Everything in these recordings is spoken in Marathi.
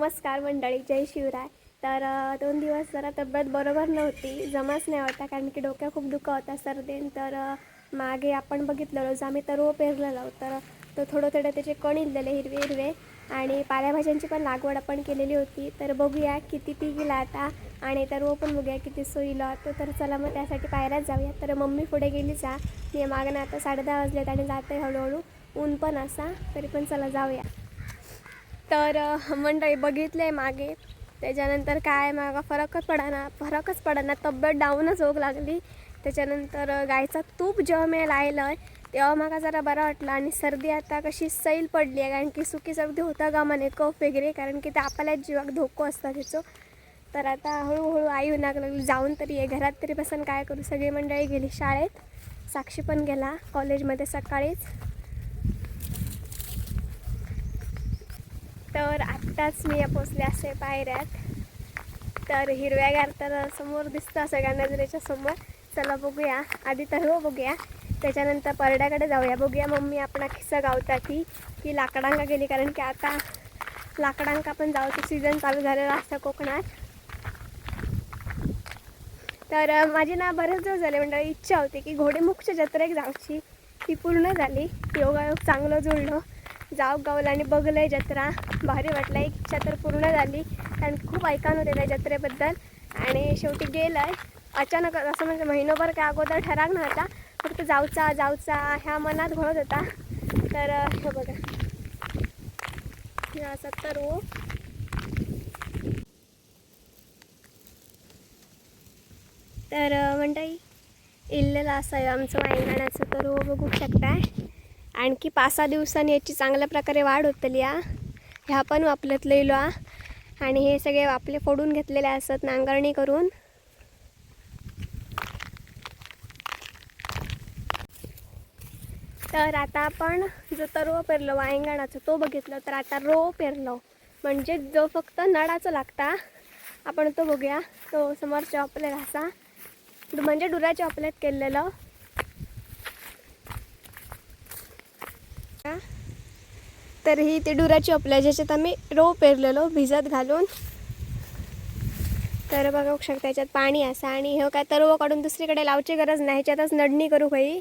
नमस्कार मंडळी जय शिवराय. तर दोन दिवस जरा तब्येत बरोबर नव्हती जमाच नाही होता कारण की डोक्या खूप दुखा होता सर्दीन. तर मागे आपण बघितलेलो जो आम्ही तर पेरलेलो तर तो थोडं थोडं त्याचे कण इल्लेले हिरवे हिरवे. आणि पालेभाज्यांची पण लागवड आपण केलेली होती. तर बघूया किती पीक गेला आता आणि तर पण बघूया किती सोयीला. तर तर चला मग त्यासाठी पायऱ्याच जाऊया. तर मम्मी पुढे गेली जा. मी मागणं आता साडेदहा वाजलेत आणि जाते हळूहळू. ऊन पण असा तरी पण चला जाऊया. तर मंडळी मंडळी बघितले मागे. त्याच्यानंतर काय मागा फरकच पडाना फरकच पडाना. तब्येत डाऊनच होऊ लागली. त्याच्यानंतर गायचा तूप जेव्हा मी लायलं आहे तेव्हा मला जरा बरं वाटलं. आणि सर्दी आता कशी सैल पडली आहे कारण की सुकी सर्दी होता का म्हणे कफ वगैरे कारण की ते आपल्याच जीवाक धोको असता त्याचं. तर आता हळूहळू आई नाग लागली. जाऊन तरी आहे घरात तरी बसून काय करू? सगळी मंडळी गेली शाळेत. साक्षी पण गेला. कॉलेजमध्ये सकाळीच. तर आत्ताच मी या पोचले असे पायऱ्यात. तर हिरव्यागार तर समोर दिसतं सगळ्या नजरेच्या समोर. चला बघूया. आधी तर हो बघूया. त्याच्यानंतर परड्याकडे जाऊया. बघूया मम्मी आपण किस्सा गावता ती की लाकडांका गेली. कारण की आता लाकडांका पण जाऊचं सीझन चालू झालेला असतं कोकणात. तर माझी ना बरेच दिवस झाले म्हणजे इच्छा होती की घोडेमुखच्या जत्रेक जाऊची. ती पूर्ण झाली. योगायोग चांगलं जुळलं. जाऊ गावला आणि बघलंय जत्रा. भारी वाटलं एक इच्छा तर पूर्ण झाली. कारण खूप ऐकान होते त्या जत्रेबद्दल. आणि शेवटी गेलं आहे अचानक असं म्हणजे महिनोभर काय अगोदर ठराक नव्हता. फक्त जाऊचा जाऊचा ह्या मनात घोळत होता. तर हे बघा. असं तर हो. तर अं, इल्लेलं असं आहे आमचं वांगणाचं तर हो बघू शकताय. आणखी पाच सहा दिवसांनी याची चांगल्या प्रकारे वाढ होतली आ ह्या पण वापरत लिहिलो आ आणि हे सगळे आपले फोडून घेतलेले असत नांगरणी करून. तर आता आपण जो तर रो पेरलो वायंगणाचा तो बघितलं तर आता रो पेरलो. म्हणजे जो फक्त नळाचा लागता आपण तो बघूया. तो समोर चॉपलेट असा म्हणजे डुराच्या ऑपलेट केलेलं. तर ही ते डुराची ऑपल्या ज्याच्यात आम्ही रो पेरलेलो भिजत घालून. तर बघा शकता याच्यात पाणी असं आणि हे काय तर काढून दुसरीकडे लावची गरज नाही ह्याच्यातच नडणी करू काही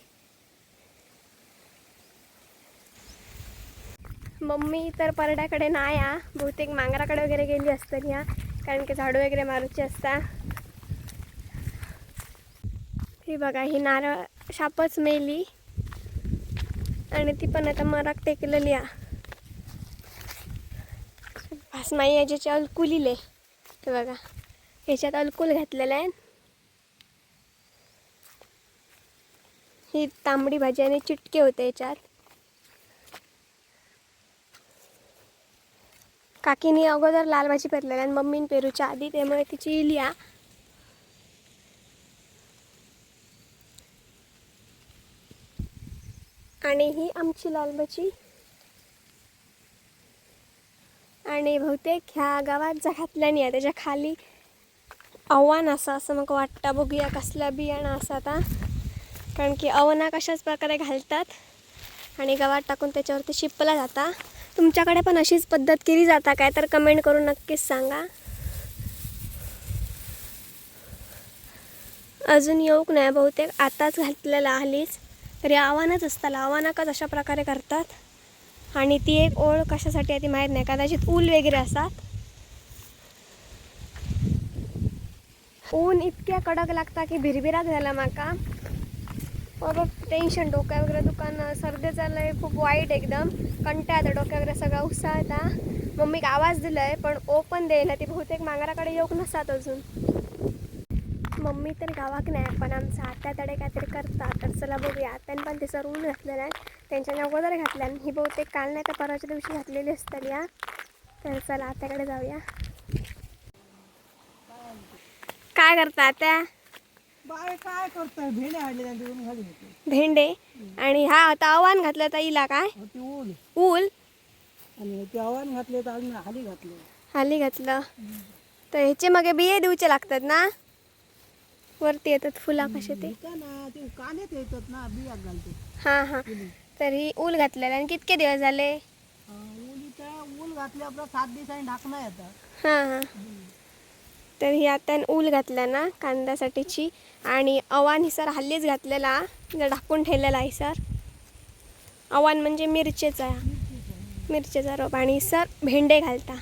मम्मी तर परड्याकडे नाही आ बहुतेक मांगराकडे वगैरे गेली असतं ह्या कारण की झाडू वगैरे मारूची असता. ही बघा ही नारळ शापच मेली. आणि ती पण आता मराक टेकलेली आ भासमाई याच्याचे अलकुलीले हे बघा ह्याच्यात अलकुल घातलेलं आहे. ही तांबडी भाजी आणि चिटके होते याच्यात काकीने अगोदर लाल भाजी पेरलेली आणि मम्मीन पेरूच्या आधी त्यामुळे तिची इलिया आणि ही आमची लाल भाजी. आणि बहुतेक ह्या गावात जगातल्या नाही आहे त्याच्याखाली आव्हान असं असं मग वाटतं. बघूया कसल्या बियाणं असं आता. कारण की अवना कशाच प्रकारे घालतात आणि गवात टाकून त्याच्यावरती शिपला जाता. तुमच्याकडे पण अशीच पद्धत केली जाता काय? तर कमेंट करून नक्कीच सांगा. अजून येऊक नाही. बहुतेक आताच घातलेला आलीच. तरी आव्हानच असतं आव्हानाकच अशा प्रकारे करतात? आणि ती एक ओळ कशासाठी आहे ती माहीत नाही. कदाचित ऊल वगैरे असतात. ऊन इतक्या कडक लागता की भिरभिराक झाला माका. बाबा टेन्शन डोक्या वगैरे दुकान सर्दी चाललंय खूप वाईट एकदम. कंटा आता डोक्या वगैरे सगळा उत्साहता. मम्मीक आवाज दिलाय पण ओपन द्यायला ती बहुतेक मांगराकडे येऊक नसतात अजून. मम्मी तर गावाक नाही पण आमचं आत्याकडे काहीतरी करतात. तर चला बघूया. आत्याने पण तिचा रूल घातलेला आहे. त्यांच्या अगोदर घातल्या आणि ही बहुतेक काल नाही तर परवाच्या दिवशी घातलेली असतात या. तर चला आत्याकडे जाऊया. काय करता आत्या? काय करतोय? भेंडे आणले भेंडे? आणि हा आता आव्हान घातलं तर इला काय? ऊल. ऊल? आणि ते आव्हान घातले तर हाली घातले. हाली घातलं. तर ह्याचे मग बिये देऊचे लागतात ना? वरती येतात फुला कसे ते? कानेत येतात ना घालते हां हां. तर ही ऊल घातलेलं आणि कितके दिवस झाले? ऊल घातले आपलं सात दिवसांनी ढाकणं येतं हां हां. तर ही आता ऊल घातल्या ना कांद्यासाठीची. आणि अवान ही सर हल्लीच घातलेला जर ढाकून ठेवलेला आहे सर. अवान म्हणजे मिरचेचा मिरचेचा रोप. आणि सर भेंडे घालता.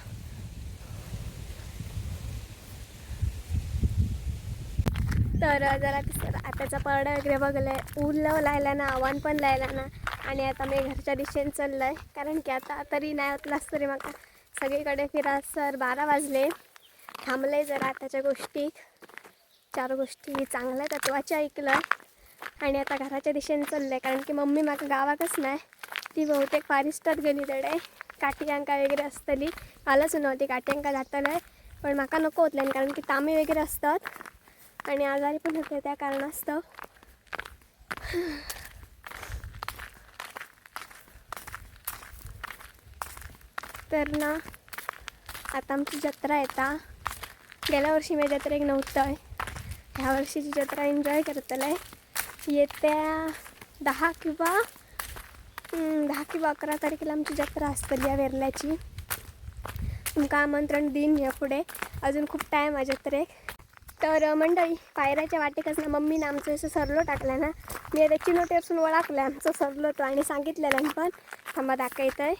तर जरा सर आताचा परडा वगैरे बघलं आहे ऊन लायला ना आव्हान पण लायला ना. आणि आता मी घरच्या दिशेने आहे कारण की आता तरी नाही होतलाच तरी मग सगळीकडे फिरा सर बारा वाजले. थांबले जरा आताच्या गोष्टी. चार गोष्टी चांगल्या तत्वाच्या ऐकलं. आणि आता घराच्या दिशेने आहे कारण की मम्मी माका गावाकच नाही. ती बहुतेक फारिस्टात गेली तडे काठियांका वगैरे असतली. कालच नव्हती काठियांका जातलंय पण माका नको होतल्यान कारण की तांबे वगैरे असतात. आणि आजारी पण होते त्या कारणास्तव. तर ना आता आमची जत्रा येता गेल्या वर्षी मी जत्रेक नव्हतं. ह्या वर्षीची जत्रा एन्जॉय करतलं येत्या दहा किंवा दहा किंवा अकरा तारखेला आमची जत्रा असतली या वेरल्याची. तुमका आमंत्रण दिन या पुढे. अजून खूप टाईम आहे जत्रेक तर मंडळी पायऱ्याच्या वाटेकच ना मम्मीनं आमचं असं सरलो टाकला ना. मी आता चिनोटेरसून ओळखलं आमचं सरलो तो आणि सांगितलेलं पण. थांबा दाखवत आहे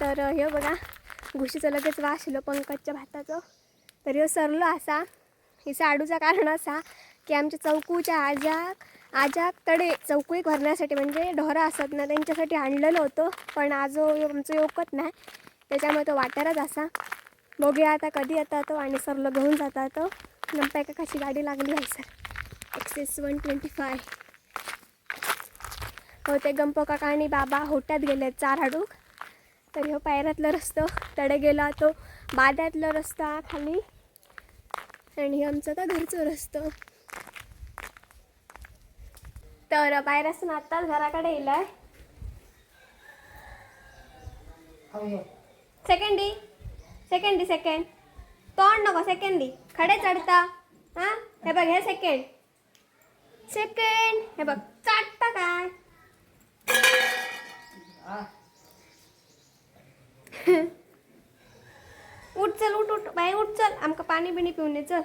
तर हे बघा घुशीचं लगेच वास पंकजच्या भाताचं. तर ह्यो सरलो असा. हिचा आडूचा कारण असा की आमच्या चौकूच्या आजाक आजाक तडे चौकू भरण्यासाठी म्हणजे ढोरं असत ना त्यांच्यासाठी आणलेलं होतं. पण आजो आमचं योकत नाही. त्याच्यामुळे तो वाटेरच असा. बघूया आता कधी येता तो आणि सरलो घेऊन जाता तो नंतर एका कशी गाडी लागली आहे sir. Access one twenty five हो ते गंपो काका आणि बाबा होट्यात गेले चार हाडूक तर ह्यो पायऱ्यातलं रस्तो तडे गेला तो बाद्यातलं रस्ता खाली. आणि हे आमचं तर घरचं रस्तो. तर पायऱ्यासून आत्ताच घराकडे येलाय सेकंडी सेकंडी सेकंड तोंड नको सेकंडी खडे चढता हां हे बघ हे सेकंड सेकंड हे बघ चाटता काय उठ चल उठ उठ बाई उठ चल आमका पाणी बिणी पिऊन ये चल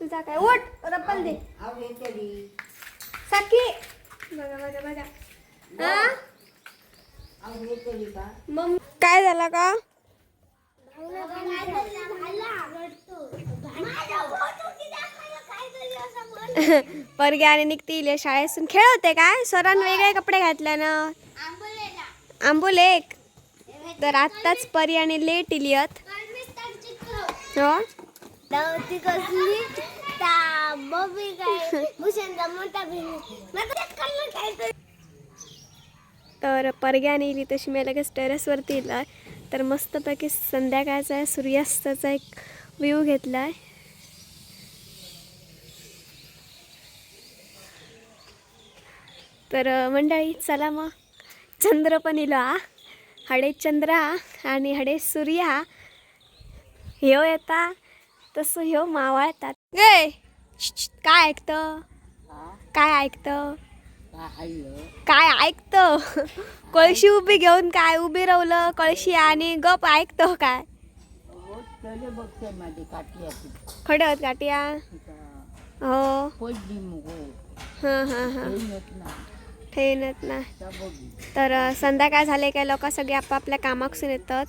तुझा काय उठ रप्पल दे साकी बघा बघा बघा हां मग काय झाला का परगे आणि निघतील शाळेतून. खेळ होते काय? सरांनी वेगळे कपडे घातल्यानं ना. एक. तर आत्ताच परी आणि लेट इलियत हो? कसली काय भूषणचा मोठा तर परग्याने इली तशी मी लगेच टेरेसवरती इला तर मस्तपैकी संध्याकाळचा आहे सूर्यास्ताचा एक व्ह्यू घेतला आहे तर मंडळी चला मग. चंद्र पण इलो हा. हडे चंद्र आणि हडे सूर्य. ह्यो येता तसं ह्यो मावळतात. गे काय ऐकतं? काय ऐकतं? काय ऐकतं? कळशी उभी घेऊन काय उभी रावलं कळशी आणि गप ऐकतं काय? खडत काटिया हो. हां हां हां. येत ना. तर संध्याकाळ झाले काय? लोक सगळे आपापल्या कामाकसून येतात.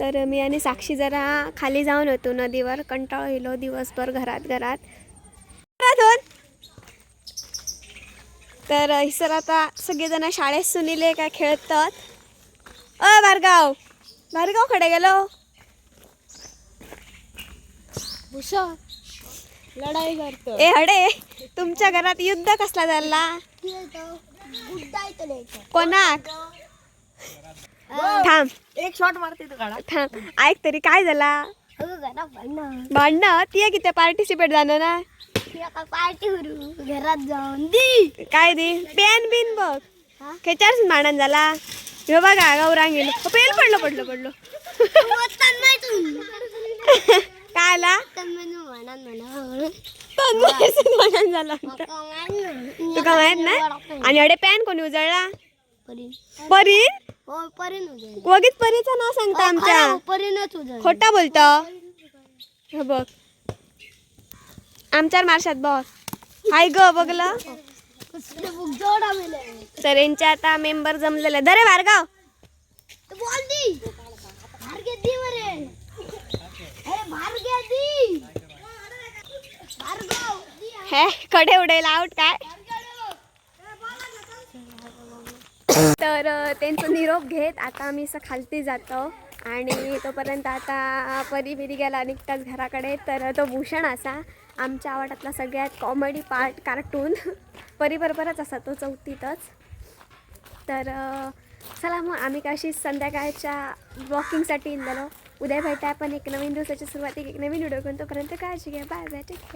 तर मी आणि साक्षी जरा खाली जाऊन होतो नदीवर. कंटाळो येलो हो दिवसभर घरात घरात. घरात होत. तर सर आता सगळेजण शाळेत सुनीले काय खेळतात. अ भार्गाव. भार्गाव खडे गेलो? भूषण लढाई करतो. ए हडे. तुमच्या घरात युद्ध कसला झाला? कोणाक? थांब. एक शॉट मारते तू काढा. थांब. ऐक तरी काय झाला? अगं घरा भांडण. भांडणं? ती किती पार्टिसिपेट झालं ना? पार्टी करू. घरात जाऊन दी. काय दे पेन बिन बघ. हा? खेचारच भांडण झाला. ह्यो बघा गौरांग गेलो पेल पडलो पडलो पडलो. काय आला झालं तुका माहीत नाही? आणि अडे पॅन कोणी उजळला? परीन. हो उद्या वगीच परीचं नाव सांगता आमच्या. परीनच उद्या खोटा बोलतो. हे बघ. आमच्यावर मारशात बॉस हाय ग बघलं. तर यांच्या आता मेंबर जमलेले. दरे भार्गाव हे कडे उडेल आउट काय? तर त्यांचा निरोप घेत आता आम्ही असं खालती जातो. आणि तोपर्यंत आता परी बिरी गेला निघताच घराकडे. तर तो भूषण असा आमच्या आवडातला सगळ्यात कॉमेडी पार्ट कार्टून परीबरोबरच असा तो चौथीतच. तर चला मग आम्ही कशी संध्याकाळच्या वॉकिंगसाठी गेलो उद्या भेटाय पण एक नवीन दिवसाची सुरुवात एक नवीन व्हिडिओ घेऊन तोपर्यंत काळजी घ्या. Bye bye take care